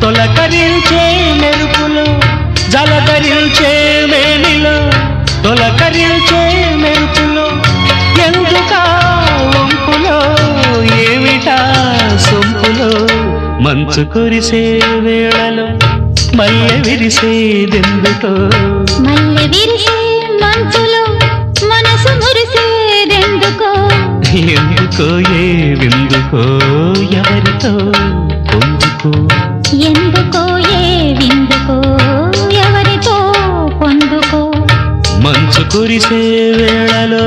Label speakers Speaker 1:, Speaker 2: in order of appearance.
Speaker 1: తొలకరించే మెరుపులో జలధరించే వేణిలో తొలకరించే మెరుపులో ఎందుకా వంపులో ఏమిటా సొంపులో? మంచు కురిసే వేళలో మల్లె విరిసేదెందుకో
Speaker 2: మల్లె విరిసే మంచులో మనసు మురిసేదెందుకో
Speaker 1: ఎందుకో ఏ విందుకో? ఎవరితో? పొందుకో.
Speaker 2: ఎందుకో ఏ విందుకో? ఎవరితో పొందుకో?
Speaker 1: మంచు కురిసే వేళలో